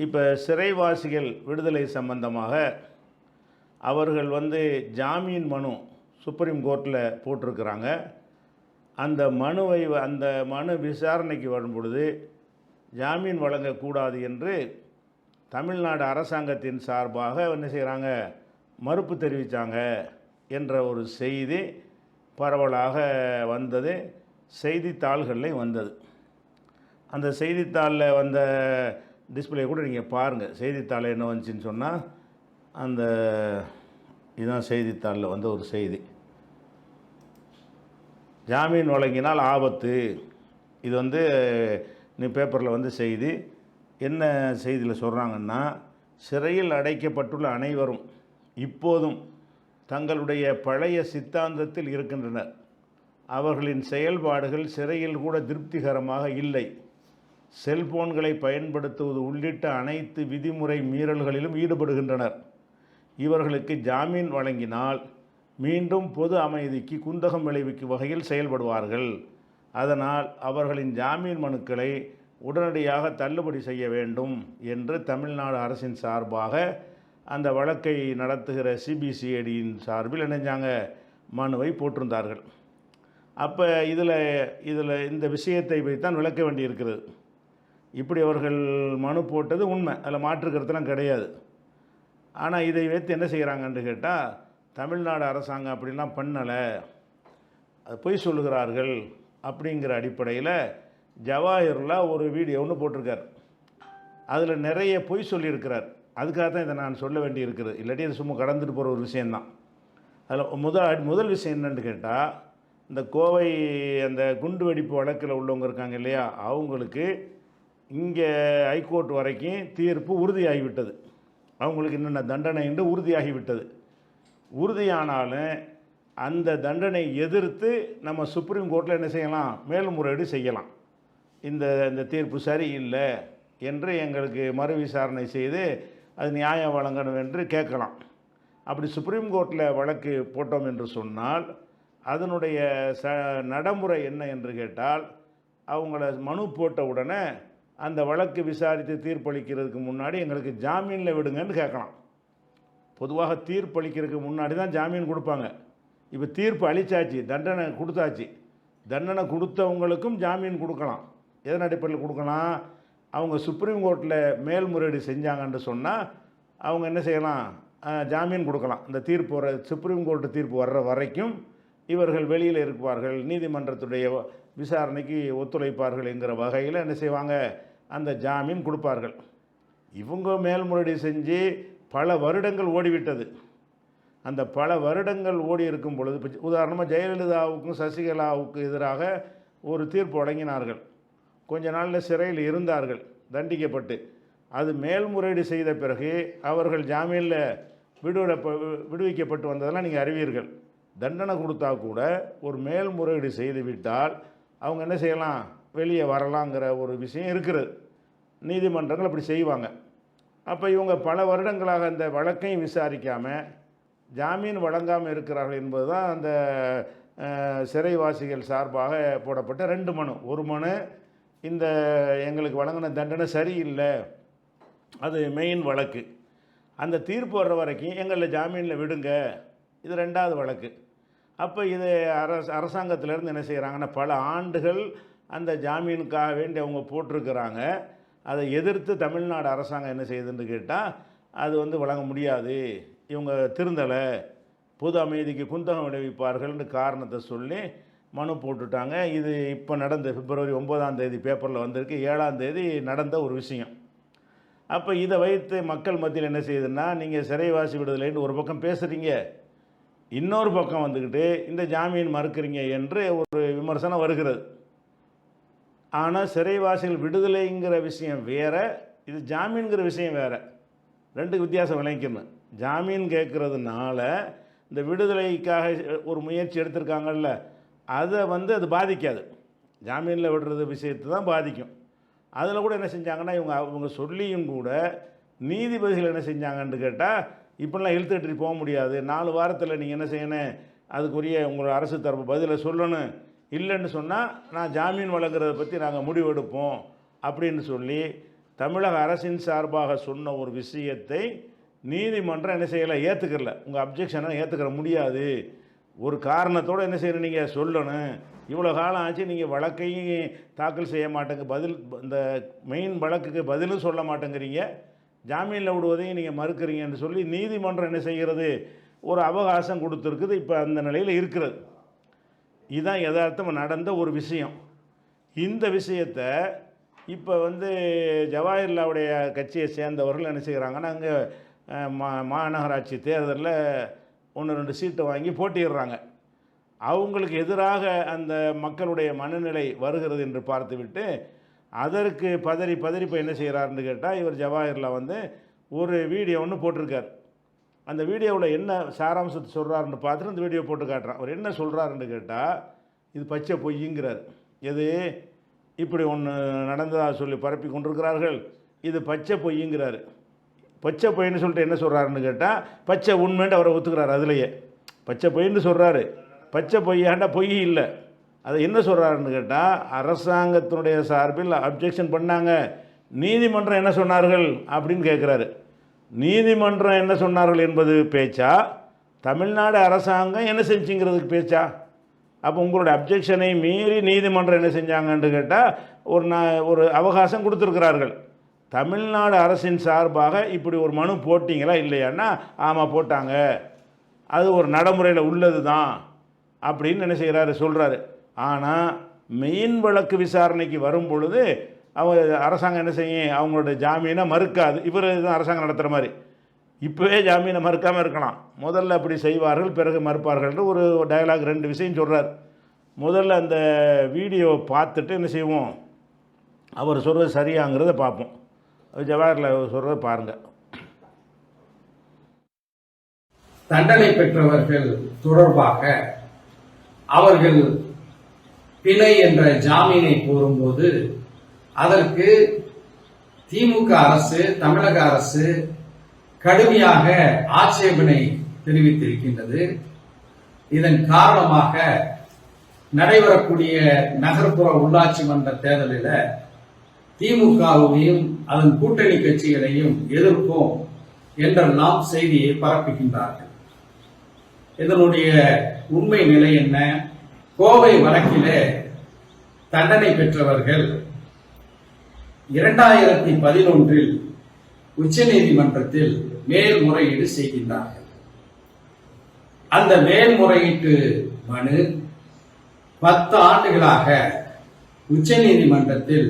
இப்போ சிறைவாசிகள் விடுதலை சம்பந்தமாக அவர்கள் வந்து ஜாமீன் மனு சுப்ரீம் கோர்ட்டில் போட்டிருக்கிறாங்க. அந்த மனுவை வ- அந்த மனு விசாரணைக்கு வரும் பொழுது ஜாமீன் வழங்கக்கூடாது என்று தமிழ்நாடு அரசாங்கத்தின் சார்பாக என்ன செய்கிறாங்க மறுப்பு தெரிவித்தாங்க என்ற ஒரு செய்தி பரவலாக வந்தது. செய்தித்தாள்கள்லேயும் வந்தது. அந்த செய்தித்தாளில் வந்த டிஸ்பிளே கூட நீங்கள் பாருங்கள் செய்தித்தாள் என்ன வந்துச்சுன்னு சொன்னால் அந்த இதுதான் செய்தித்தாளில் வந்த ஒரு செய்தி. ஜாமீன் வழங்கினால் ஆபத்து. இது வந்து நீ பேப்பரில் வந்து செய்தி. என்ன செய்தியில் சொல்கிறாங்கன்னா சிறையில் அடைக்கப்பட்டுள்ள அனைவரும் இப்போதும் தங்களுடைய பழைய சித்தாந்தத்தில் இருக்கின்றனர். அவர்களின் செயல்பாடுகள் சிறையில் கூட திருப்திகரமாக இல்லை. செல்போன்களை பயன்படுத்துவது உள்ளிட்ட அனைத்து விதிமுறை மீறல்களிலும் ஈடுபடுகின்றனர். இவர்களுக்கு ஜாமீன் வழங்கினால் மீண்டும் பொது அமைதிக்கு குந்தகம் விளைவிக்கும் வகையில் செயல்படுவார்கள். அதனால் அவர்களின் ஜாமீன் மனுக்களை உடனடியாக தள்ளுபடி செய்ய வேண்டும் என்று தமிழ்நாடு அரசின் சார்பாக அந்த வழக்கை நடத்துகிற சிபிசிஐடியின் சார்பில் இணைஞ்சாங்க மனுவை போட்டிருந்தார்கள். அப்போ இதில் இதில் இந்த விஷயத்தை வைத்தான் விளக்க வேண்டியிருக்கிறது. இப்படி அவர்கள் மனு போட்டது உண்மை. அதில் மாற்று கிடையாது. ஆனால் இதை வைத்து என்ன செய்கிறாங்கன்னு கேட்டால் தமிழ்நாடு அரசாங்கம் அப்படிலாம் பண்ணலை. அது பொய் சொல்லுகிறார்கள் அப்படிங்கிற அடிப்படையில் ஜவாஹிரில் ஒரு வீடியோ ஒன்று போட்டிருக்கார். அதில் நிறைய பொய் சொல்லியிருக்கிறார். அதுக்காக தான் இதை நான் சொல்ல வேண்டி இருக்குது இல்லாட்டி இது சும்மா கடந்துட்டு போகிற ஒரு விஷயந்தான் அதில் முதல் முதல் விஷயம் என்னென்னு கேட்டால் இந்த கோவை அந்த குண்டு வெடிப்பு வழக்கில் உள்ளவங்க இருக்காங்க இல்லையா? அவங்களுக்கு இங்கே ஹைகோர்ட் வரைக்கும் தீர்ப்பு உறுதியாகிவிட்டது. அவங்களுக்கு என்னென்ன தண்டனை என்று உறுதியாகிவிட்டது. உறுதியானாலும் அந்த தண்டனை எதிர்த்து நம்ம சுப்ரீம் கோர்ட்டில் என்ன செய்யலாம்? மேல்முறையீடு செய்யலாம். இந்த இந்த தீர்ப்பு சரியில்லை என்று எங்களுக்கு மறு விசாரணை செய்து அது நியாயம் வழங்கணும் என்று கேட்கலாம். அப்படி சுப்ரீம் கோர்ட்டில் வழக்கு போட்டோம் என்று சொன்னால் அதனுடைய ச நடைமுறை என்ன என்று கேட்டால் அவங்கள மனு போட்ட உடனே அந்த வழக்கு விசாரித்து தீர்ப்பளிக்கிறதுக்கு முன்னாடி எங்களுக்கு ஜாமீனில் விடுங்கன்னு கேட்கலாம். பொதுவாக தீர்ப்பளிக்கிறதுக்கு முன்னாடி தான் ஜாமீன் கொடுப்பாங்க. இப்போ தீர்ப்பு அழிச்சாச்சு தண்டனை கொடுத்தாச்சு. தண்டனை கொடுத்தவங்களுக்கும் ஜாமீன் கொடுக்கலாம். எதன் அடிப்படையில் கொடுக்கலாம்? அவங்க சுப்ரீம் கோர்ட்டில் மேல்முறையீடு செஞ்சாங்கன்னு சொன்னால் அவங்க என்ன செய்யலாம்? ஜாமீன் கொடுக்கலாம். இந்த தீர்ப்பு வர சுப்ரீம் கோர்ட்டு தீர்ப்பு வர்ற வரைக்கும் இவர்கள் வெளியில் இருப்பார்கள். நீதிமன்றத்துடைய விசாரணைக்கு ஒத்துழைப்பார்கள் என்கிற வகையில் என்ன செய்வாங்க? அந்த ஜாமீன் கொடுப்பார்கள். இவங்க மேல்முறையீடு செஞ்சு பல வருடங்கள் ஓடிவிட்டது. அந்த பல வருடங்கள் ஓடி இருக்கும் பொழுது இப்போ உதாரணமாக ஜெயலலிதாவுக்கும் சசிகலாவுக்கு எதிராக ஒரு தீர்ப்பு வழங்கினார்கள். கொஞ்ச நாளில் சிறையில் இருந்தார்கள் தண்டிக்கப்பட்டு. அது மேல்முறையீடு செய்த பிறகு அவர்கள் ஜாமீனில் விடுவிட விடுவிக்கப்பட்டு வந்ததெல்லாம் நீங்கள் அறிவீர்கள். தண்டனை கொடுத்தா கூட ஒரு மேல்முறையீடு செய்து விட்டால் அவங்க என்ன செய்யலாம்? வெளியே வரலாங்கிற ஒரு விஷயம் இருக்கிறது நீதிமன்றங்கள் அப்படி செய்வாங்க. அப்போ இவங்க பல வருடங்களாக அந்த வழக்கையும் விசாரிக்காமல் ஜாமீன் வழங்காமல் இருக்கிறார்கள் என்பது தான் அந்த சிறைவாசிகள் சார்பாக போடப்பட்ட ரெண்டு மனு. ஒரு மனு இந்த எங்களுக்கு வழங்கின தண்டனை சரியில்லை. அது மெயின் வழக்கு. அந்த தீர்ப்பு வர்ற வரைக்கும் எங்களில் ஜாமீனில் விடுங்க. இது ரெண்டாவது வழக்கு. அப்போ இது அரச அரசாங்கத்திலேருந்து என்ன செய்கிறாங்கன்னா பல ஆண்டுகள் அந்த ஜாமீனுக்காக வேண்டி அவங்க போட்டிருக்கிறாங்க. அதை எதிர்த்து தமிழ்நாடு அரசாங்கம் என்ன செய்யுதுன்னு கேட்டால் அது வந்து வழங்க முடியாது. இவங்க திருந்தலை. பொது அமைதிக்கு குந்தகம் விளைவிப்பார்கள்னு காரணத்தை சொல்லி மனு போட்டுட்டாங்க. இது இப்போ நடந்த பிப்ரவரி ஒன்பதாம் தேதி பேப்பரில் வந்திருக்கு. ஏழாம் தேதி நடந்த ஒரு விஷயம். அப்போ இதை வைத்து மக்கள் மத்தியில் என்ன செய்யுதுன்னா நீங்கள் சிறைவாசி விடுதலைன்னு ஒரு பக்கம் பேசுகிறீங்க இன்னொரு பக்கம் வந்துக்கிட்டு இந்த ஜாமீன் மறுக்கிறீங்க என்று ஒரு விமர்சனம் வருகிறது. ஆனால் சிறைவாசிகள் விடுதலைங்கிற விஷயம் வேறு இது ஜாமீன்கிற விஷயம் வேறு. ரெண்டுக்கு வித்தியாசம் விளைக்கணும் ஜாமீன் கேட்குறதுனால இந்த விடுதலைக்காக ஒரு முயற்சி எடுத்திருக்காங்கல்ல அதை வந்து அது பாதிக்காது. ஜாமீனில் விடுறது விஷயத்தை தான் பாதிக்கும். அதில் கூட என்ன செஞ்சாங்கன்னா இவங்க அவங்க சொல்லியும் கூட நீதிபதிகள் என்ன செஞ்சாங்கன்னு கேட்டால் இப்படிலாம் இழுத்துட்டு போக முடியாது. நாலு வாரத்தில் நீங்கள் என்ன செய்யணும்? அதுக்குரிய உங்களோட அரசு தரப்பு பதிலை சொல்லணும். இல்லைன்னு சொன்னால் நான் ஜாமீன் வழங்குறதை பற்றி நாங்கள் முடிவெடுப்போம் அப்படின்னு சொல்லி தமிழக அரசின் சார்பாக சொன்ன ஒரு விஷயத்தை நீதிமன்றம் என்ன செய்யலை? ஏற்றுக்கல உங்கள் அப்ஜெக்ஷனை ஏற்றுக்கிற முடியாது. ஒரு காரணத்தோடு என்ன செய்யணும் நீங்கள் சொல்லணும். இவ்வளோ காலம் ஆச்சு நீங்கள் வழக்கையும் தாக்கல் செய்ய மாட்டேங்க. பதில் இந்த மெயின் வழக்குக்கு பதிலும் சொல்ல மாட்டேங்கிறீங்க. ஜாமீனில் விடுவதையும் நீங்கள் மறுக்கிறீங்கன்னு சொல்லி நீதிமன்றம் என்ன செய்கிறது? ஒரு அவகாசம் கொடுத்துருக்குது. இப்போ அந்த நிலையில் இருக்கிறது. இதுதான் யதார்த்தம் நடந்த ஒரு விஷயம். இந்த விஷயத்தை இப்போ வந்து ஜவாஹர்லாவுடைய கட்சியை சேர்ந்தவர்கள் என்ன செய்கிறாங்கன்னா அங்கே மா மாநகராட்சி தேர்தலில் ஒன்று ரெண்டு சீட்டு வாங்கி போட்டிடுறாங்க அவங்களுக்கு எதிராக அந்த மக்களுடைய மனநிலை வருகிறது என்று பார்த்துவிட்டு அதற்கு பதறி பதறி இப்போ என்ன செய்கிறாருன்னு கேட்டால் இவர் ஜவாஹர்லா வந்து ஒரு வீடியோ ஒன்று போட்டிருக்கார். அந்த வீடியோவில் என்ன சாராம்சத்தை சொல்கிறாருன்னு பார்த்துட்டு அந்த வீடியோ போட்டு காட்டுறான். அவர் என்ன சொல்கிறாருன்னு கேட்டால் இது பச்சை பொய்யுங்கிறார். எது? இப்படி ஒன்று நடந்ததாக சொல்லி பரப்பி கொண்டிருக்கிறார்கள். இது பச்சை பொய்யுங்கிறார். பச்சை பொய்ன்னு சொல்லிட்டு என்ன சொல்கிறாருன்னு கேட்டால் பச்சை உண்மைன்ட்டு அவரை ஒத்துக்கிறாரு அதுலேயே. பச்சை பொய்ன்னு சொல்கிறாரு பச்சை பொய்யாண்டா பொய் இல்லை. அதை என்ன சொல்கிறாருன்னு கேட்டால் அரசாங்கத்தினுடைய சார்பில் அப்ஜெக்ஷன் பண்ணாங்க. நீதிமன்றம் என்ன சொன்னார்கள் அப்படின்னு கேட்குறாரு நீதிமன்றம் என்ன சொன்னார்கள் என்பது பேச்சா? தமிழ்நாடு அரசாங்கம் என்ன செஞ்சுங்கிறதுக்கு பேச்சா? அப்போ உங்களுடைய அப்ஜெக்ஷனை மீறி நீதிமன்றம் என்ன செஞ்சாங்கன்னு கேட்டால் ஒரு நான் ஒரு அவகாசம் கொடுத்துருக்கிறார்கள். தமிழ்நாடு அரசின் சார்பாக இப்படி ஒரு மனு போட்டிங்களா இல்லையான்னா ஆமாம் போட்டாங்க. அது ஒரு நடைமுறையில் உள்ளது தான் அப்படின்னு என்ன செய்கிறாரு சொல்கிறாரு ஆனால் மெயின் வழக்கு விசாரணைக்கு வரும் பொழுது அவங்க அரசாங்கம் என்ன செய்யும்? அவங்களோட ஜாமீனை மறுக்காது. இவர் தான் அரசாங்கம் நடத்துகிற மாதிரி. இப்போவே ஜாமீனை மறுக்காமல் இருக்கலாம். முதல்ல அப்படி செய்வார்கள் பிறகு மறுப்பார்கள்னு ஒரு டயலாக் ரெண்டு விஷயம் சொல்கிறார் முதல்ல அந்த வீடியோவை பார்த்துட்டு என்ன செய்வோம்? அவர் சொல்கிறது சரியாங்கிறத பார்ப்போம். ஜவஹர்லால் சொல்கிறத பாருங்கள் தண்டனை பெற்றவர்கள் தொடர்பாக அவர்கள் பிணை என்ற ஜாமீனை கோரும்போது அதற்கு திமுக அரசு தமிழக அரசு கடுமையாக ஆட்சேபனை தெரிவித்திருக்கின்றது. இதன் காரணமாக நடைபெறக்கூடிய நகர்ப்புற உள்ளாட்சி மன்ற தேர்தலில் திமுகவையும் அதன் கூட்டணி கட்சிகளையும் எதிர்ப்போம் என்றெல்லாம் செய்தியை பரப்புகின்றார்கள். இதனுடைய உண்மை நிலை என்ன? கோவை வழக்கிலே தண்டனை பெற்றவர்கள் இரண்டாயிரத்தி பதினொன்றில் உச்சநீதிமன்றத்தில் மேல்முறையீடு செய்கின்றார்கள். அந்த மேல்முறையீட்டு மனு பத்து ஆண்டுகளாக உச்சநீதிமன்றத்தில்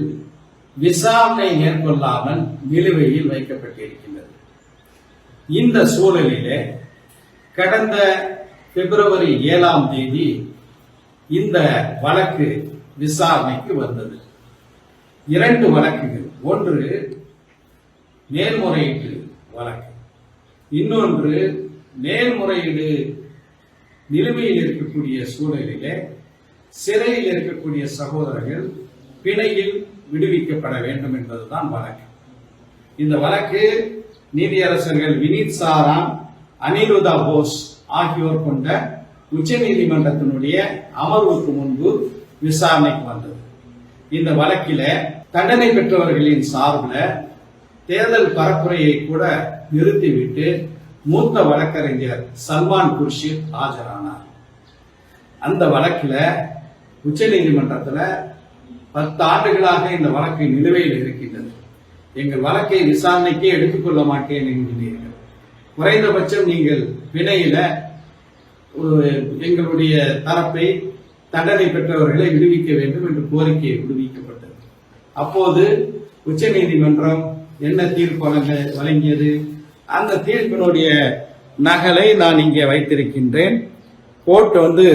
விசாரணை மேற்கொள்ளாமல் நிலுவையில் வைக்கப்பட்டிருக்கின்றது. இந்த சூழலிலே கடந்த பிப்ரவரி ஏழாம் தேதி இந்த வழக்கு விசாரணைக்கு வந்தது. இரண்டு வழக்குகள். ஒன்று மேல்முறையீட்டு வழக்கு. இன்னொன்று மேல்முறையீடு நிலுவையில் இருக்கக்கூடிய சூழலிலே சிறையில் இருக்கக்கூடிய சகோதரர்கள் பிணையில் விடுவிக்கப்பட வேண்டும் என்பதுதான் வழக்கு. இந்த வழக்கு நீதியரசர்கள் வினித் சாராம் அனிருதா போஸ் ஆகியோர் கொண்ட உச்சநீதிமன்றத்தினுடைய அமர்வுக்கு முன்பு விசாரணைக்கு வந்தது. இந்த வழக்கில தண்டனை பெற்றவர்களின் சார்பில் தேர்தல் பரப்புரையை கூட நிறுத்திவிட்டு மூத்த வழக்கறிஞர் சல்மான் குர்ஷித் ஆஜரானார். அந்த வழக்கில் உச்சநீதிமன்றத்தில் பத்து ஆண்டுகளாக இந்த வழக்கு நிலுவையில் இருக்கின்றது. எங்கள் வழக்கை விசாரணைக்கே எடுத்துக்கொள்ள மாட்டேன் என்கிறீர்கள். குறைந்தபட்சம் நீங்கள் வினையில எங்களுடைய தரப்பை தண்டனை பெற்றவர்களை விடுவிக்க வேண்டும் என்று கோரிக்கை விடுவிக்கப்பட்டது அப்போது உச்ச நீதிமன்றம் என்ன தீர்ப்பு வழங்க வழங்கியது அந்த தீர்ப்பினுடைய நகலை நான் இங்கே வைத்திருக்கின்றேன் கோர்ட் வந்து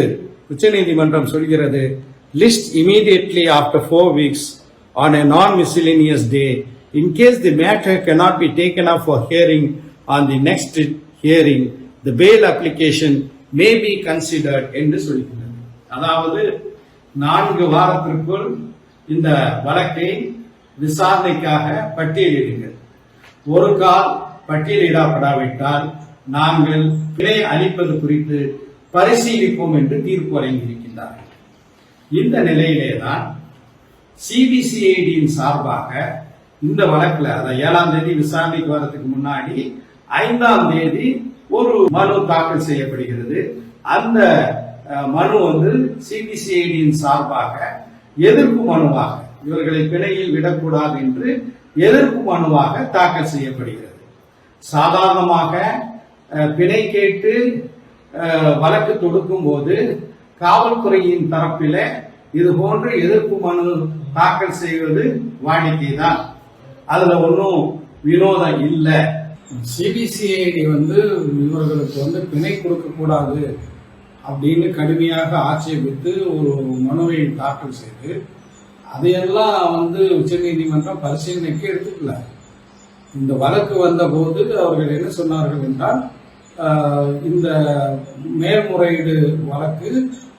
உச்ச நீதிமன்றம் சொல்கிறது list immediately after four weeks on a non miscellaneous day in case the matter matter be be of up hearing on the next hearing the the application may be be என்று சொல்கிறது அதாவது நான்கு வாரத்திற்குள் இந்த வழக்கை விசாரணைக்காக பட்டியலிடுங்கள். ஒரு கால் பட்டியலிடப்படாவிட்டால் நாங்கள் பிழை அளிப்பது குறித்து பரிசீலிப்போம் என்று தீர்ப்பு வழங்கியிருக்கின்றார்கள். இந்த நிலையிலேதான் சிபிசிஐடியின் சார்பாக இந்த வழக்கில் அதாவது ஏழாம் தேதி விசாரணைக்கு வரதுக்கு முன்னாடி ஐந்தாம் தேதி ஒரு மனு தாக்கல் செய்யப்படுகிறது. அந்த மனு வந்து சிபிசிஐடியின் சார்பாக எதிர்ப்பு மனுவாக இவர்களை பிணையில் விடக்கூடாது என்று எதிர்ப்பு மனுவாக தாக்கல் செய்யப்படுகிறது. சாதாரணமாக பிணை கேட்டு வழக்கு தொடுக்கும் போது காவல்துறையின் தரப்பில இது போன்று எதிர்ப்பு மனு தாக்கல் செய்வது வாடிக்கைதான் அதுல ஒன்றும் வினோதம் இல்லை. சிபிசிஐடி வந்து இவர்களுக்கு வந்து பிணை கொடுக்க கூடாது அப்படின்னு கடுமையாக ஆட்சேபித்து ஒரு மனுவை தாக்கல் செய்து அதையெல்லாம் வந்து உச்சநீதிமன்றம் பரிசீலனைக்கு எடுத்துக்கல. இந்த வழக்கு வந்தபோது அவர்கள் என்ன சொன்னார்கள் என்றால் இந்த மேல்முறையீடு வழக்கு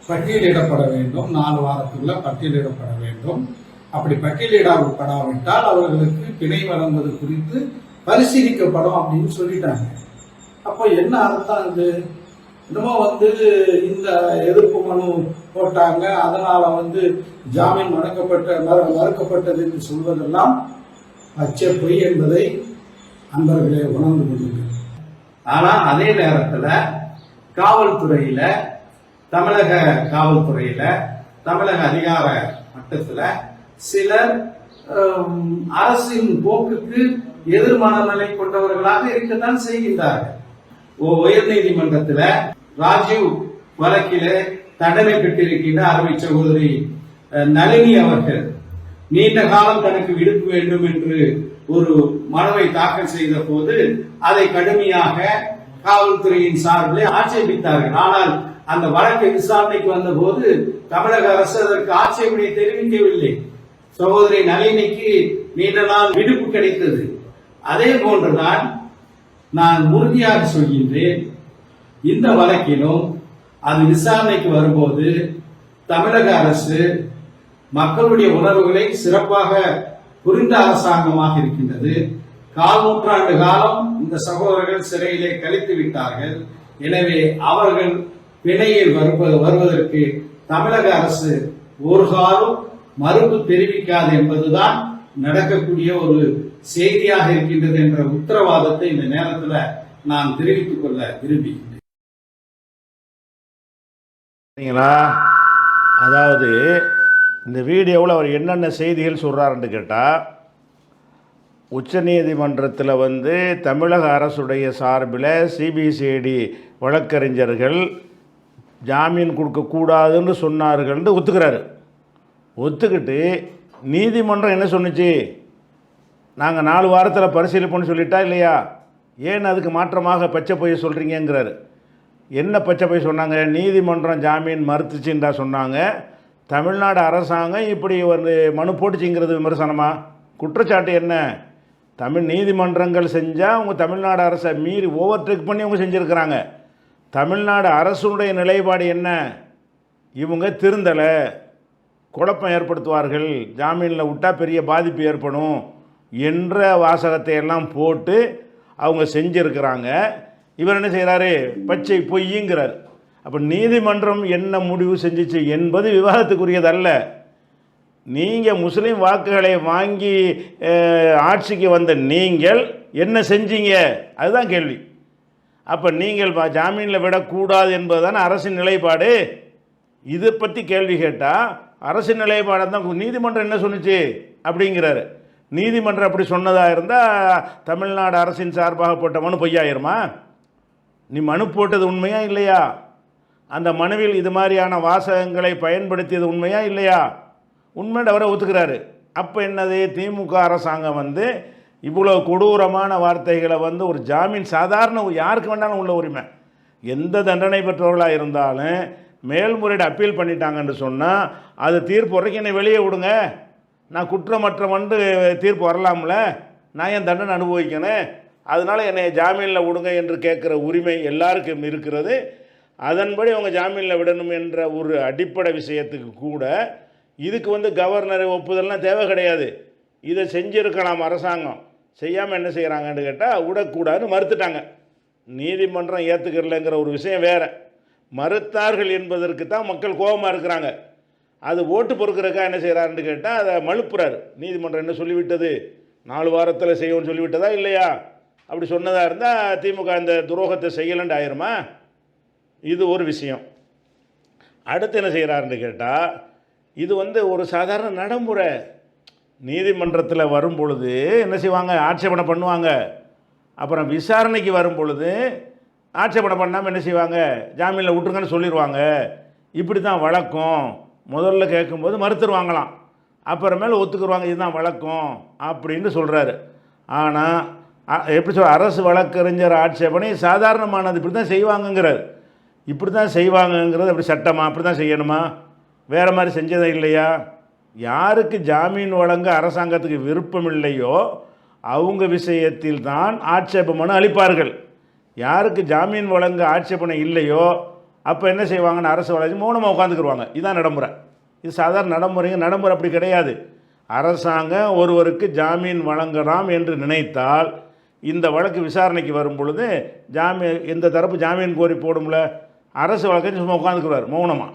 பட்டியலிடப்பட வேண்டும் நாலு வாரத்துக்குள்ள பட்டியலிடப்பட வேண்டும். அப்படி பட்டியலிடப்படாவிட்டால் அவர்களுக்கு பிணை வழங்குவது குறித்து பரிசீலிக்கப்படும் அப்படின்னு சொல்லிட்டாங்க. அப்போ என்ன அர்த்தம் இது? இன்னமும் வந்து இந்த எதிர்ப்பு மனு போட்டாங்க. அதனால வந்து ஜாமீன் மறுக்கப்பட்ட மறு- மறுக்கப்பட்டது என்று சொல்வதெல்லாம் பச்சை பொய் என்பதை அன்பர்களே உணர்ந்து கொள்ளுங்கள். ஆனால் அதே நேரத்தில் காவல்துறையில தமிழக காவல்துறையில தமிழக அதிகார மட்டத்தில் சிலர் அரசின் போக்குக்கு எதிர்மான நிலை கொண்டவர்களாக இருக்கத்தான் செய்கின்றார்கள். உயர் நீதிமன்றத்தில் ராஜீவ் வழக்கிலே தண்டனை பெற்றிருக்கின்ற அருமை சகோதரி நளினி அவர்கள். நீண்ட காலம் தனக்கு விடுப்பு வேண்டும் என்று ஒரு மனுவை தாக்கல் செய்த போது அதை கடுமையாக காவல்துறையின் சார்பில் ஆட்சேபித்தார்கள். ஆனால் அந்த வழக்கு விசாரணைக்கு வந்த போது தமிழக அரசு அதற்கு ஆட்சேபனை தெரிவிக்கவில்லை. சகோதரி நளினிக்கு நீண்ட நாள் விடுப்பு கிடைத்தது. அதே போன்றுதான் நான் உறுதியாக சொல்கின்றேன் இந்த வழக்கிலும் அது விசாரணைக்கு வரும்போது தமிழக அரசு மக்களுடைய உணர்வுகளை சிறப்பாக புரிந்த அரசாங்கமாக இருக்கின்றது. கால் நூற்றாண்டு காலம் இந்த சகோதரர்கள் சிறையிலே கழித்து விட்டார்கள். எனவே அவர்கள் பிணையில் வருவது வருவதற்கு தமிழக அரசு ஒரு காலம் மறுப்பு தெரிவிக்காது என்பதுதான் நடக்கக்கூடிய ஒரு செய்தியாக இருக்கின்றது என்ற உத்தரவாதத்தை இந்த நேரத்தில் நான் தெரிவித்துக் கொள்ள விரும்புகிறேன் சரிங்களா அதாவது இந்த வீடியோவில் அவர் என்னென்ன செய்திகள் சொல்கிறாருன்னு கேட்டால் உச்சநீதிமன்றத்தில் வந்து தமிழக அரசுடைய சார்பில் சிபிசிஐடி வழக்கறிஞர்கள் ஜாமீன் கொடுக்கக்கூடாதுன்னு சொன்னார்கள்னு ஒத்துக்கிறாரு. ஒத்துக்கிட்டு நீதிமன்றம் என்ன சொன்னுச்சு? நாங்கள் நாலு வாரத்தில் பரிசீலிப்போம்னு சொல்லிட்டா இல்லையா? ஏன் அதுக்கு மாற்றமாக பச்சை பொய் சொல்கிறீங்கிறாரு என்ன பச்சை போய் சொன்னாங்க? நீதிமன்றம் ஜாமீன் மறுத்துச்சுன்றா சொன்னாங்க. தமிழ்நாடு அரசாங்கம் இப்படி ஒரு மனு போட்டுச்சுங்கிறது விமர்சனமா? குற்றச்சாட்டு என்ன? தமிழ் நீதிமன்றங்கள் செஞ்சால் அவங்க தமிழ்நாடு அரசை மீறி ஓவர்டேக் பண்ணி அவங்க செஞ்சுருக்கிறாங்க. தமிழ்நாடு அரசுடைய நிலைப்பாடு என்ன? இவங்க திருந்தலை. குழப்பம் ஏற்படுத்துவார்கள். ஜாமீனில் விட்டால் பெரிய பாதிப்பு ஏற்படும் என்ற வாசகத்தை எல்லாம் போட்டு அவங்க செஞ்சுருக்கிறாங்க. இவர் என்ன செய்கிறாரு? பச்சை பொய்யுங்கிறார். அப்போ நீதிமன்றம் என்ன முடிவு செஞ்சுச்சு என்பது விவாதத்துக்குரியதல்ல நீங்கள் முஸ்லீம் வாக்குகளை வாங்கி ஆட்சிக்கு வந்த நீங்கள் என்ன செஞ்சீங்க? அதுதான் கேள்வி. அப்போ நீங்கள் ஜாமீனில் விடக்கூடாது என்பது தானே அரசின் நிலைப்பாடு? இதை பற்றி கேள்வி கேட்டால் அரசின் நிலைப்பாடாக தான் நீதிமன்றம் என்ன சொன்னிச்சு? அப்படிங்கிறாரு. நீதிமன்றம் அப்படி சொன்னதாக இருந்தால் தமிழ்நாடு அரசின் சார்பாக போட்ட மனு பொய்யாயிருமா? நீ மனு போட்டது உண்மையா இல்லையா? அந்த மனுவில் இது மாதிரியான வாசகங்களை பயன்படுத்தியது உண்மையா இல்லையா? உண்மைன்னு அவரை ஒத்துக்கிறாரு. அப்போ என்னது? திமுக அரசாங்கம் வந்து இவ்வளோ கொடூரமான வார்த்தைகளை வந்து ஒரு ஜாமீன் சாதாரண யாருக்கு வேண்டாலும் உள்ள உரிமை. எந்த தண்டனை பெற்றவர்களாக இருந்தாலும் மேல்முறையீடு அப்பீல் பண்ணிட்டாங்கன்னு சொன்னால் அது தீர்ப்பு வரைக்கும் என்னை வெளியே விடுங்க. நான் குற்றமற்றவன்ட்டு தீர்ப்பு வரலாம்ல. நான் என் தண்டனை அனுபவிக்கணும்? அதனால் என்னை ஜாமீனில் விடுங்க என்று கேட்குற உரிமை எல்லாருக்கும் இருக்கிறது. அதன்படி அவங்க ஜாமீனில் விடணும் என்ற ஒரு அடிப்படை விஷயத்துக்கு கூட இதுக்கு வந்து கவர்னர் ஒப்புதல்லாம் தேவை கிடையாது. இதை செஞ்சுருக்கலாம் அரசாங்கம். செய்யாமல் என்ன செய்கிறாங்கன்னு கேட்டால் விடக்கூடாதுன்னு மறுத்துட்டாங்க. நீதிமன்றம் ஏற்றுக்கிறலங்கிற ஒரு விஷயம் வேறு. மறுத்தார்கள் என்பதற்கு தான் மக்கள் கோபமாக இருக்கிறாங்க. அது ஓட்டு பொறுக்கிறக்கா என்ன செய்கிறாருன்னு கேட்டால் அதை மழுப்புறாரு. நீதிமன்றம் என்ன சொல்லிவிட்டது? நாலு வாரத்தில் செய்வோம்னு சொல்லிவிட்டதா இல்லையா? அப்படி சொன்னதாக இருந்தால் திமுக அந்த துரோகத்தை செய்யலன்னு ஆயிருமா? இது ஒரு விஷயம். அடுத்து என்ன செய்கிறாருன்னு கேட்டால் இது வந்து ஒரு சாதாரண நடைமுறை. நீதிமன்றத்தில் வரும் பொழுது என்ன செய்வாங்க? ஆட்சேபனை பண்ணுவாங்க. அப்புறம் விசாரணைக்கு வரும் பொழுது ஆட்சேபனை பண்ணாமல் என்ன செய்வாங்க? ஜாமீனில் விட்டுருங்கன்னு சொல்லிடுவாங்க இப்படி தான் வழக்கம். முதல்ல கேட்கும்போது மறுத்துருவாங்களாம். அப்புறமேல ஒத்துக்குருவாங்க. இதுதான் வழக்கம். அப்படின்னு சொல்கிறாரு ஆனால் எப்படி சொல் அரசு வழக்கறிஞர் ஆட்சேபனை சாதாரணமானது. இப்படி தான் செய்வாங்கங்கிறார். இப்படி தான் செய்வாங்கங்கிறது அப்படி சட்டமா? அப்படி தான் செய்யணுமா? வேறு மாதிரி செஞ்சதே இல்லையா? யாருக்கு ஜாமீன் வழங்க அரசாங்கத்துக்கு விருப்பம் இல்லையோ அவங்க விஷயத்தில் தான் ஆட்சேபமனு அளிப்பார்கள். யாருக்கு ஜாமீன் வழங்க ஆட்சேபனை இல்லையோ அப்போ என்ன செய்வாங்கன்னு அரசு வழங்கி மௌனமாக உட்காந்துக்குருவாங்க. இதுதான் நடைமுறை. இது சாதாரண நடைமுறைங்க. நடைமுறை அப்படி கிடையாது. அரசாங்கம் ஒருவருக்கு ஜாமீன் வழங்கலாம் என்று நினைத்தால் இந்த வழக்கு விசாரணைக்கு வரும் பொழுது ஜாமீன் இந்த தரப்பு ஜாமீன் கோரி போடும்ல அரசு வழக்கு சும்மா உட்காந்துக்குவார் மௌனமாக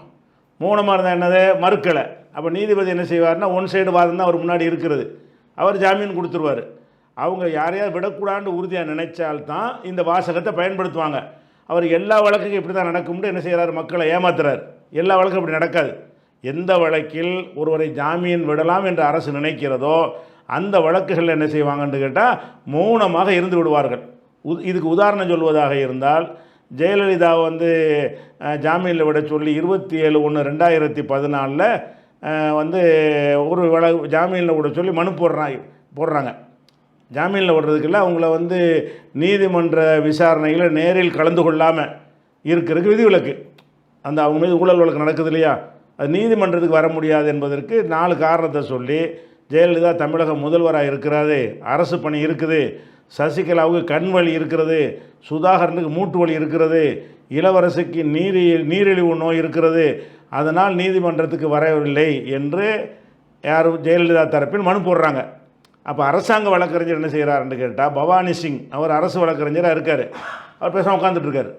மௌனமாக இருந்தால் என்னது? மறுக்கலை. அப்போ நீதிபதி என்ன செய்வார்னா ஒன் சைடு வாதம் தான் அவர் முன்னாடி இருக்கிறது. அவர் ஜாமீன் கொடுத்துருவார். அவங்க யாரையாவது விடக்கூடாதுன்னு உறுதியாக நினைச்சால்தான் இந்த வாசகத்தை பயன்படுத்துவாங்க. அவர் எல்லா வழக்குக்கும் இப்படி தான் நடக்கும்னு என்ன செய்கிறார் மக்களை ஏமாத்துறார். எல்லா வழக்கும் இப்படி நடக்காது. எந்த வழக்கில் ஒருவரை ஜாமீன் விடலாம் என்று அரசு நினைக்கிறதோ அந்த வழக்குகள் என்ன செய்வாங்கன்னு கேட்டால் மௌனமாக இருந்து விடுவார்கள். உ- இதுக்கு உதாரணம் சொல்வதாக இருந்தால் ஜெயலலிதா வந்து ஜாமீனில் விட சொல்லி இருபத்தி ஏழு ஒன்று ரெண்டாயிரத்தி பதினாலில் வந்து ஒரு வழ ஜாமீனில் விட சொல்லி மனு போடுறாங்க போடுறாங்க. ஜாமீனில் விடுறதுக்குள்ள அவங்கள வந்து நீதிமன்ற விசாரணையில் நேரில் கலந்து கொள்ளாமல் இருக்கிறதுக்கு விதிவிலக்கு. அந்த அவங்க மீது ஊழல் வழக்கு நடக்குது இல்லையா? அது நீதிமன்றத்துக்கு வர முடியாது என்பதற்கு நாலு காரணத்தை சொல்லி ஜெயலலிதா தமிழக முதல்வராக இருக்கிறாரு அரசு பணி இருக்குது சசிகலாவுக்கு கண் வலி இருக்கிறது சுதாகரனுக்கு மூட்டு வலி இருக்கிறது இளவரசிக்கு நீரி நீரிழிவு நோய் இருக்கிறது அதனால் நீதிமன்றத்துக்கு வரவில்லை என்று யார் ஜெயலலிதா தரப்பில் மனு போடுறாங்க. அப்போ அரசாங்க வழக்கறிஞர் என்ன செய்கிறாருன்னு கேட்டால் பவானி சிங் அவர் அரசு வழக்கறிஞராக இருக்கார். அவர் பேசாமல் உட்காந்துட்ருக்கார்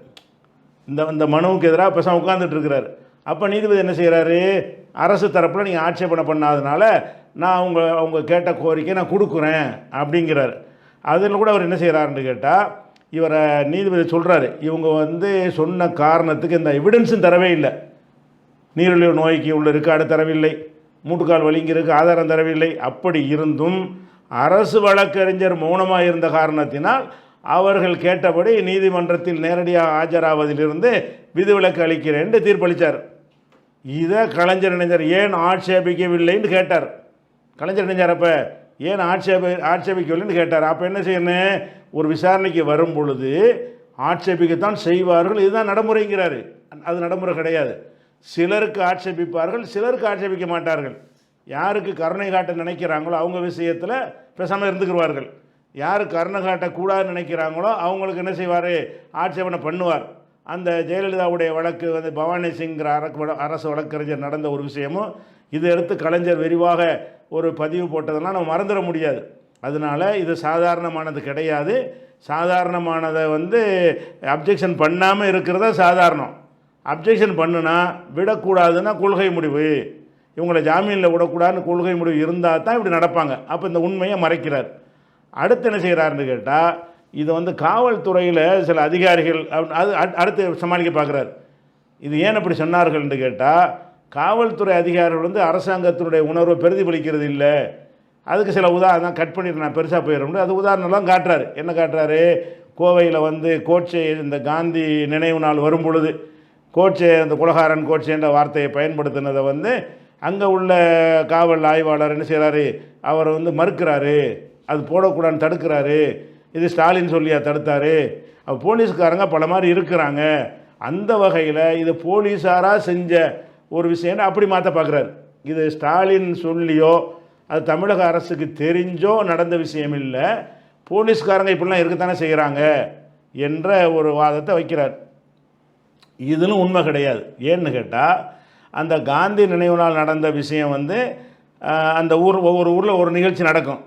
இந்த இந்த மனுவுக்கு எதிராக பேசாமல் உட்காந்துட்டுருக்கிறார் அப்போ நீதிபதி என்ன செய்கிறாரு அரசு தரப்பில் நீங்கள் ஆட்சேபனை பண்ணாதனால நான் அவங்க அவங்க கேட்ட கோரிக்கை நான் கொடுக்குறேன் அப்படிங்கிறார். அதில் கூட அவர் என்ன செய்கிறாருன்னு கேட்டால் இவரை நீதிபதி சொல்கிறாரு இவங்க வந்து சொன்ன காரணத்துக்கு இந்த எவிடன்ஸும் தரவே இல்லை. நீரிழிவு நோய்க்கு உள்ள ரெக்கார்டு தரவில்லை. மூட்டுக்கால் வலிங்கிறதுக்கு ஆதாரம் தரவில்லை. அப்படி இருந்தும் அரசு வழக்கறிஞர் மௌனமாக இருந்த காரணத்தினால் அவர்கள் கேட்டபடி நீதிமன்றத்தில் நேரடியாக ஆஜராவதிலிருந்து விதிவிலக்கு அளிக்கிறேன் என்று தீர்ப்பளித்தார். இதை கலைஞர் இணைஞர் ஏன் ஆட்சேபிக்கவில்லைன்னு கேட்டார். கலைஞர் இணைஞர் அப்போ ஏன் ஆட்சேப ஆட்சேபிக்கவில்லைன்னு கேட்டார். அப்போ என்ன செய்யணும்? ஒரு விசாரணைக்கு வரும் பொழுது ஆட்சேபிக்கத்தான் செய்வார்கள். இதுதான் நடைமுறைங்கிறாரு. அது நடைமுறை கிடையாது. சிலருக்கு ஆட்சேபிப்பார்கள் சிலருக்கு ஆட்சேபிக்க மாட்டார்கள். யாருக்கு கருணை காட்ட நினைக்கிறாங்களோ அவங்க விஷயத்தில் பேசாமல் இருந்துக்குவார்கள் யார் கருணை காட்டக்கூடாதுன்னு நினைக்கிறாங்களோ அவங்களுக்கு என்ன செய்வார்? ஆட்சேபனை பண்ணுவார். அந்த ஜெயலலிதாவுடைய வழக்கு வந்து பவானி சிங்கிற அரசு அரசு வழக்கறிஞர் நடந்த ஒரு விஷயமும் இதை எடுத்து கலைஞர் விரிவாக ஒரு பதிவு போட்டதெல்லாம் நம்ம மறந்துட முடியாது. அதனால் இது சாதாரணமானது கிடையாது. சாதாரணமானதை வந்து அப்ஜெக்ஷன் பண்ணாமல் இருக்கிறத சாதாரணம். அப்ஜெக்ஷன் பண்ணுனா விடக்கூடாதுன்னா கொள்கை முடிவு. இவங்களை ஜாமீனில் விடக்கூடாதுன்னு கொள்கை முடிவு இருந்தால் தான் இப்படி நடப்பாங்க. அப்போ இந்த உண்மையை மறைக்கிறார். அடுத்து என்ன செய்கிறாருன்னு கேட்டால் இது வந்து காவல்துறையில் சில அதிகாரிகள் அது அடுத்து சமாளிக்க பார்க்குறாரு இது ஏன் அப்படி சொன்னார்கள்னு கேட்டால் காவல்துறை அதிகாரிகள் வந்து அரசாங்கத்தினுடைய உணர்வை பிரதிபலிக்கிறது இல்லை. அதுக்கு சில உதாரணம் கட் பண்ணிட்டு நான் பெருசாக போயிடும் அது உதாரணம்லாம் காட்டுறாரு. என்ன காட்டுறாரு? கோவையில் வந்து கோட்சே இந்த காந்தி நினைவு நாள் வரும் பொழுது கோட்சே அந்த குலகாரன் கோட்சேன்ற வார்த்தையை பயன்படுத்தினதை வந்து அங்கே உள்ள காவல் ஆய்வாளர் என்ன செய்கிறாரு அவர் வந்து மறுக்கிறாரு. அது போடக்கூடாதுன்னு தடுக்கிறாரு. இது ஸ்டாலின் சொல்லியா தடுத்தாரு. போலீஸ்காரங்க பல மாதிரி இருக்கிறாங்க. அந்த வகையில் இது போலீஸாராக செஞ்ச ஒரு விஷயம்னு அப்படி மாற்ற பார்க்குறாரு இது ஸ்டாலின் சொல்லியோ அது தமிழக அரசுக்கு தெரிஞ்சோ நடந்த விஷயம் இல்லை. போலீஸ்காரங்க இப்படிலாம் இருக்கத்தானே செய்கிறாங்க என்ற ஒரு வாதத்தை வைக்கிறார். இதுலும் உண்மை கிடையாது. ஏன்னு கேட்டால் அந்த காந்தி நினைவு நாள் நடந்த விஷயம் வந்து அந்த ஊர் ஒவ்வொரு ஊரில் ஒரு நிகழ்ச்சி நடக்கும்.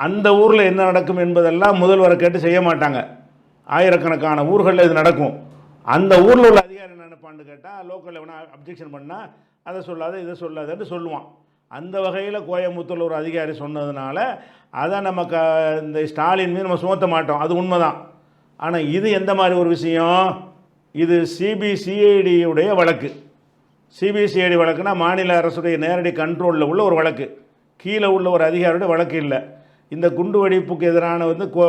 அந்த ஊரில் என்ன நடக்கும் என்பதெல்லாம் முதல்வரை கேட்டு செய்ய மாட்டாங்க. ஆயிரக்கணக்கான ஊர்களில் இது நடக்கும். அந்த ஊரில் உள்ள அதிகாரி என்ன நினைப்பான்னு கேட்டால் லோக்கலில் வேணால் அப்ஜெக்ஷன் பண்ணால் அதை சொல்லாத இதை சொல்லாதன்னு சொல்லுவான். அந்த வகையில் கோயம்புத்தூரில் ஒரு அதிகாரி சொன்னதுனால அதை நம்ம க இந்த ஸ்டாலின் மீது நம்ம சுமத்த மாட்டோம். அது உண்மைதான். ஆனால் இது எந்த மாதிரி ஒரு விஷயம்? இது சிபிசிஐடியுடைய வழக்கு. சிபிசிஐடி வழக்குனா மாநில அரசுடைய நேரடி கண்ட்ரோலில் உள்ள ஒரு வழக்கு. கீழே உள்ள ஒரு அதிகாரியோட வழக்கு இல்லை. இந்த குண்டு வெடிப்புக்கு எதிரான வந்து கோ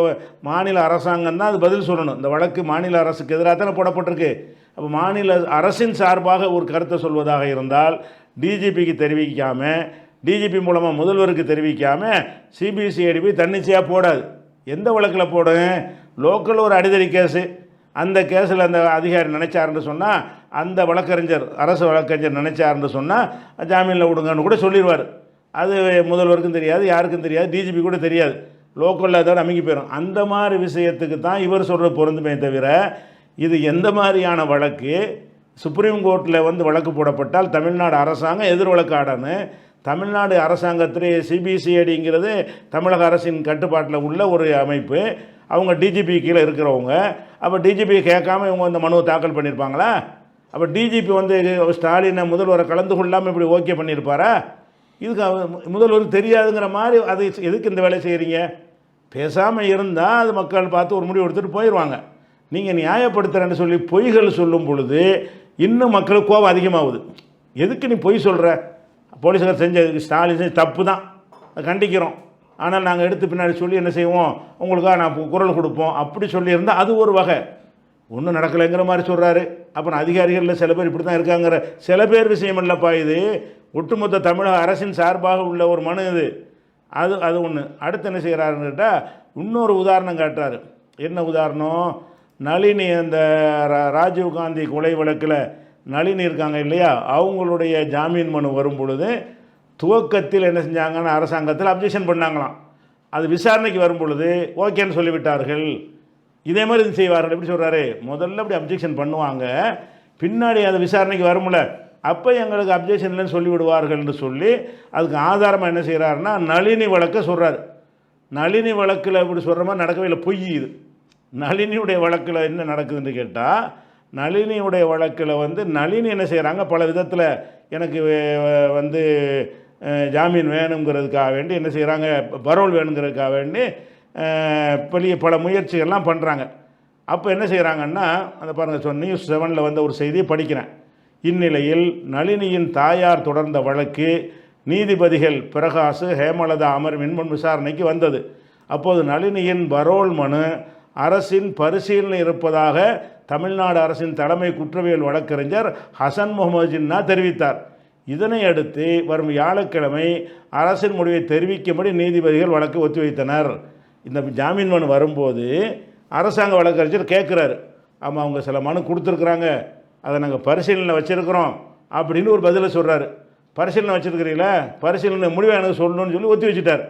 மாநில அரசாங்கம் தான் அது பதில் சொல்லணும். இந்த வழக்கு மாநில அரசுக்கு எதிராக தானே போடப்பட்டிருக்கு. அப்போ மாநில அரசின் சார்பாக ஒரு கருத்தை சொல்வதாக இருந்தால் டிஜிபிக்கு தெரிவிக்காமல் டிஜிபி மூலமாக முதல்வருக்கு தெரிவிக்காமல் சிபிசிஐடி போய் தன்னிச்சையாக போடாது. எந்த வழக்கில் போடும்? லோக்கல் ஒரு அடிதடி கேஸு. அந்த கேஸில் அந்த அதிகாரி நினைச்சாருன்னு சொன்னால் அந்த வழக்கறிஞர் அரசு வழக்கறிஞர் நினைச்சாருன்னு சொன்னால் ஜாமீனில் விடுங்கன்னு கூட சொல்லிடுவார் அது முதல்வருக்கும் தெரியாது யாருக்கும் தெரியாது டிஜிபி கூட தெரியாது. லோக்கலில் ஏதாவது அமைக்கி போயிடும் அந்த மாதிரி விஷயத்துக்கு தான் இவர் சொல்கிற பொருந்துமே தவிர இது எந்த மாதிரியான வழக்கு? சுப்ரீம் கோர்ட்டில் வந்து வழக்கு போடப்பட்டால் தமிழ்நாடு அரசாங்கம் எதிர் வழக்காடன்னு தமிழ்நாடு அரசாங்கத்திலே சிபிசிஐடிங்கிறது தமிழக அரசின் கட்டுப்பாட்டில் உள்ள ஒரு அமைப்பு. அவங்க டிஜிபி கீழே இருக்கிறவங்க. அப்போ டிஜிபி கேட்காம இவங்க இந்த மனுவை தாக்கல் பண்ணியிருப்பாங்களா அப்போ டிஜிபி வந்து ஸ்டாலினை முதல்வரை கலந்து கொள்ளாமல் இப்படி ஓகே பண்ணியிருப்பாரா இதுக்கு முதல்வர் தெரியாதுங்கிற மாதிரி அது எதுக்கு இந்த வேலை செய்கிறீங்க பேசாமல் இருந்தால் அது மக்கள் பார்த்து ஒரு முடிவு எடுத்துகிட்டு போயிடுவாங்க நீங்கள் நியாயப்படுத்துகிறேன்னு சொல்லி பொய்கள் சொல்லும் பொழுது இன்னும் மக்களுக்கு கோபம் அதிகமாகுது. எதுக்கு நீ பொய் சொல்கிற போலீஸ்கார் செஞ்ச ஸ்டாலின் செஞ்ச தப்பு தான். கண்டிக்கிறோம். ஆனால் நாங்கள் எடுத்து பின்னாடி சொல்லி என்ன செய்வோம்? உங்களுக்காக நான் குரல் கொடுப்போம். அப்படி சொல்லியிருந்தால் அது ஒரு வகை. ஒன்றும் நடக்கலைங்கிற மாதிரி சொல்கிறாரு அப்புறம் அதிகாரிகளில் சில பேர் இப்படி தான் இருக்காங்கிற சில பேர் விஷயம் இல்லைப்பா இது. ஒட்டுமொத்த தமிழக அரசின் சார்பாக உள்ள ஒரு மனு இது. அது அது ஒன்று அடுத்து என்ன செய்கிறாருன்னு கேட்டால் இன்னொரு உதாரணம் காட்டுறாரு. என்ன உதாரணம்? நளினி அந்த ரா- ராஜீவ் காந்தி கொலை வழக்கில் நளினி இருக்காங்க இல்லையா? அவங்களுடைய ஜாமீன் மனு வரும் பொழுது துவக்கத்தில் என்ன செஞ்சாங்கன்னு அரசாங்கத்தில் அப்ஜெக்ஷன் பண்ணாங்களாம். அது விசாரணைக்கு வரும் பொழுது ஓகேன்னு சொல்லிவிட்டார்கள். இதே மாதிரி இது செய்வார்கள். எப்படி சொல்கிறாரு முதல்ல அப்படி அப்ஜெக்ஷன் பண்ணுவாங்க. பின்னாடி அது விசாரணைக்கு வரும்ல. அப்போ எங்களுக்கு அப்ஜெக்ஷன் இல்லைன்னு சொல்லிவிடுவார்கள்னு சொல்லி அதுக்கு ஆதாரமாக என்ன செய்கிறாருன்னா நளினி வழக்கை சொல்கிறாரு நளினி வழக்கில் இப்படி சொல்கிற மாதிரி நடக்கவே இல்லை பொய் இது. நளினியுடைய வழக்கில் என்ன நடக்குதுன்னு கேட்டால் நளினியுடைய வழக்கில் வந்து நளினி என்ன செய்கிறாங்க பல விதத்தில் எனக்கு வந்து ஜாமீன் வேணுங்கிறதுக்காக வேண்டி என்ன செய்கிறாங்க பரோல் வேணுங்கிறதுக்காக வேண்டி பெரிய பல முயற்சிகள்லாம் பண்ணுறாங்க அப்போ என்ன செய்கிறாங்கன்னா அந்த பாருங்கள் சொன்ன நியூஸ் செவனில் வந்த ஒரு செய்தியை படிக்கிறேன். இந்நிலையில் நளினியின் தாயார் தொடர்ந்த வழக்கு நீதிபதிகள் பிரகாஷ் ஹேமலதா அமர்வின் முன் விசாரணைக்கு வந்தது. அப்போது நளினியின் பரோல் மனு அரசின் பரிசீலனை இருப்பதாக தமிழ்நாடு அரசின் தலைமை குற்றவியல் வழக்கறிஞர் ஹசன் முகமது ஜின்னா தெரிவித்தார். இதனை அடுத்து வரும் வியாழக்கிழமை அரசின் முடிவை தெரிவிக்கும்படி நீதிபதிகள் வழக்கு ஒத்திவைத்தனர். இந்த ஜாமீன் மனு வரும்போது அரசாங்க வழக்கறிஞர் கேட்குறாரு. ஆமாம் அவங்க சில மனு கொடுத்துருக்குறாங்க. அதை நாங்கள் பரிசீலனை வச்சுருக்கிறோம் அப்படின்னு ஒரு பதிலை சொல்கிறாரு பரிசீலனை வச்சுருக்கிறீங்களா? பரிசீலனை முடிவை எனக்கு சொல்லணும்னு சொல்லி ஒத்தி வச்சுட்டார்.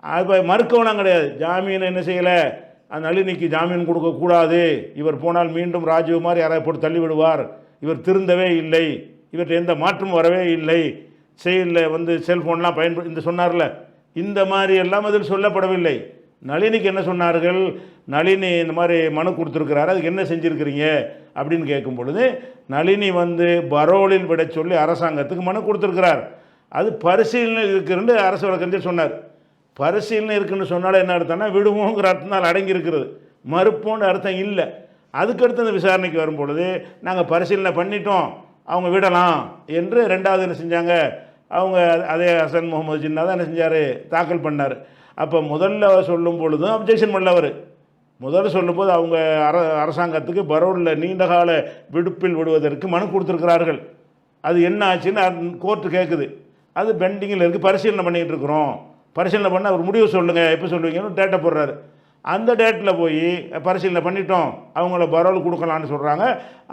அது மறுக்கவெல்லாம் கிடையாது. ஜாமீன் என்ன செய்யலை? அந்த நளினிக்கு ஜாமீன் கொடுக்கக்கூடாது இவர் போனால் மீண்டும் ராஜீவ் மாதிரி யாராவது போட்டு தள்ளிவிடுவார். இவர் திருந்தவே இல்லை. இவர்கிட்ட எந்த மாற்றமும் வரவே இல்லை. செயலில் வந்து செல்ஃபோன்லாம் பயன்படு இந்த சொன்னார்ல. இந்த மாதிரி எல்லாம் அதில் சொல்லப்படவில்லை. நளினிக்கு என்ன சொன்னார்கள்? நளினி இந்த மாதிரி மனு கொடுத்துருக்கிறாரு அதுக்கு என்ன செஞ்சுருக்கிறீங்க? அப்படின்னு கேட்கும் பொழுது நளினி வந்து பரோலில் விட சொல்லி அரசாங்கத்துக்கு மனு கொடுத்துருக்கிறார். அது பரிசீலனை இருக்குன்னு அரசு வழக்கறிஞர் சொன்னார். பரிசீலனை இருக்குன்னு சொன்னாலே என்ன அர்த்தம்னா விடுவோங்கிற அர்த்தம் தான் அடங்கி இருக்கிறது அர்த்தம் இல்லை. அதுக்கடுத்து அந்த விசாரணைக்கு வரும் பொழுது நாங்கள் பரிசீலனை பண்ணிட்டோம் அவங்க விடலாம் என்று ரெண்டாவது என்ன செஞ்சாங்க? அவங்க அதே ஹசன் முகமது ஜின்னா தான் என்ன செஞ்சார்? தாக்கல் பண்ணார். அப்போ முதல்ல சொல்லும் பொழுதும் அப்ஜெக்ஷன் பண்ணல அவர் முதல்ல சொல்லும்போது அவங்க அர அரசாங்கத்துக்கு பரோலில் நீண்டகால விடுப்பில் விடுவதற்கு மனு கொடுத்துருக்கிறார்கள். அது என்ன ஆச்சுன்னு கோர்ட்டு கேட்குது அது பெண்டிங்கில் இருக்குது பரிசீலனை பண்ணிகிட்டு இருக்கிறோம். பரிசீலனை பண்ண அவர் முடிவு சொல்லுங்கள் எப்போ சொல்லுவீங்கன்னு டேட்டை போடுறாரு. அந்த டேட்டில் போய் பரிசீலனை பண்ணிட்டோம். அவங்கள பரோல் கொடுக்கலான்னு சொல்கிறாங்க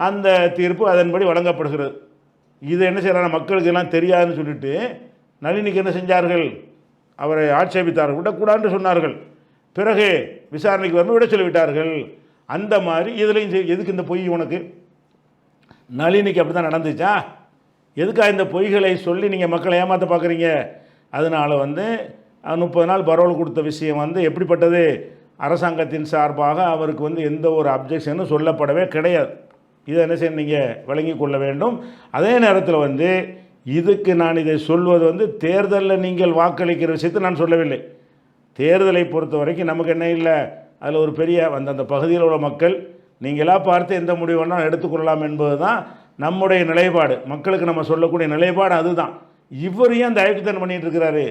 அந்த தீர்ப்பு அதன்படி வழங்கப்படுகிறது. இது என்ன செய்கிறாங்க மக்களுக்கு எல்லாம் தெரியாதுன்னு சொல்லிட்டு நளினிக்கு என்ன செஞ்சார்கள்? அவரை ஆட்சேபித்தார்கள். விடக்கூடாதுன்னு சொன்னார்கள். பிறகு விசாரணைக்கு வரும் விட சொல்லிவிட்டார்கள். அந்த மாதிரி இதுலேயும் செய்- எதுக்கு இந்த பொய் உனக்கு? நளினிக்கு அப்படி தான் நடந்துச்சா? எதுக்காக இந்த பொய்களை சொல்லி நீங்கள் மக்களை ஏமாற்ற பார்க்குறீங்க? அதனால் வந்து முப்பது நாள் பரோல் கொடுத்த விஷயம் வந்து எப்படிப்பட்டது? அரசாங்கத்தின் சார்பாக அவருக்கு வந்து எந்த ஒரு அப்ஜெக்ஷனும் சொல்லப்படவே கிடையாது. இதை என்ன செய்ய நீங்கள் விளங்கி கொள்ள வேண்டும். அதே நேரத்தில் வந்து இதுக்கு நான் இதை சொல்வது வந்து தேர்தலில் நீங்கள் வாக்களிக்கிற விஷயத்தை நான் சொல்லவில்லை. தேர்தலை பொறுத்த வரைக்கும் நமக்கு என்ன இல்லை? அதில் ஒரு பெரிய அந்தந்த பகுதியில் உள்ள மக்கள் நீங்களாக பார்த்து எந்த முடிவு வேணாலும் எடுத்துக்கொள்ளலாம் என்பது தான் நம்முடைய நிலைப்பாடு. மக்களுக்கு நம்ம சொல்லக்கூடிய நிலைப்பாடு அதுதான். இவர் ஏன் இந்த ஐக்கியத்தனம் இருக்கிறாரு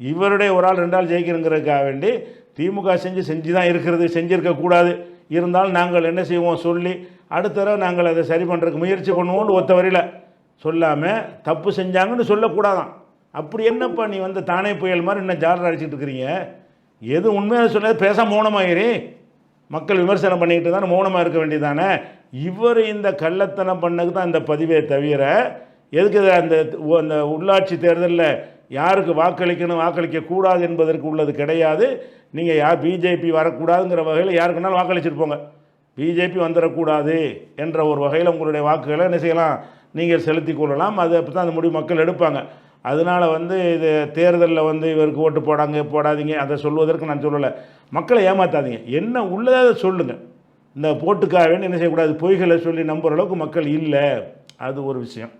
இவருடைய ஒரு ஆள் ரெண்டு ஆள் ஜெயிக்கணுங்கிறதுக்காக வேண்டி திமுக செஞ்சு செஞ்சு தான் இருக்கிறது செஞ்சுருக்கக்கூடாது இருந்தாலும் நாங்கள் என்ன செய்வோம்? சொல்லி அடுத்த தடவை நாங்கள் அதை சரி பண்ணுறதுக்கு முயற்சி பண்ணுவோம்னு ஒத்த வரையில் சொல்லாமல் தப்பு செஞ்சாங்கன்னு சொல்லக்கூடாதான். அப்படி என்னப்பா நீ வந்து தானே புயல் மாதிரி இன்னும் ஜாலர் அடிச்சுட்டு இருக்கிறீங்க? எது உண்மையாக சொன்னது பேச மௌனமாயிரு. மக்கள் விமர்சனம் பண்ணிக்கிட்டு தானே மௌனமாக இருக்க வேண்டியதானே இவர் இந்த கள்ளத்தனம் பண்ணதுக்கு தான் இந்த பதிவே தவிர எதுக்கு அந்த அந்த உள்ளாட்சி தேர்தலில் யாருக்கு வாக்களிக்கணும் வாக்களிக்க கூடாது என்பதற்கு உள்ளது கிடையாது. நீங்கள் யார் பிஜேபி வரக்கூடாதுங்கிற வகையில் யாருக்குனாலும் வாக்களிச்சிருப்போங்க போங்க. பிஜேபி வந்துடக்கூடாது என்ற ஒரு வகையில் உங்களுடைய வாக்குகளை என்ன செய்யலாம்? நீங்கள் செலுத்தி கொள்ளலாம். அது அப்போ தான் அந்த முடிவு மக்கள் எடுப்பாங்க. அதனால் வந்து இது தேர்தலில் வந்து இவருக்கு ஓட்டு போடாங்க போடாதீங்க. அதை சொல்வதற்கு நான் சொல்லலை. மக்களை ஏமாற்றாதீங்க என்ன உள்ளதை அதை சொல்லுங்கள் இந்த போட்டுக்காக வேண்டி என்ன செய்யக்கூடாது? பொய்களை சொல்லி நம்புகிற அளவுக்கு மக்கள் இல்லை. அது ஒரு விஷயம்.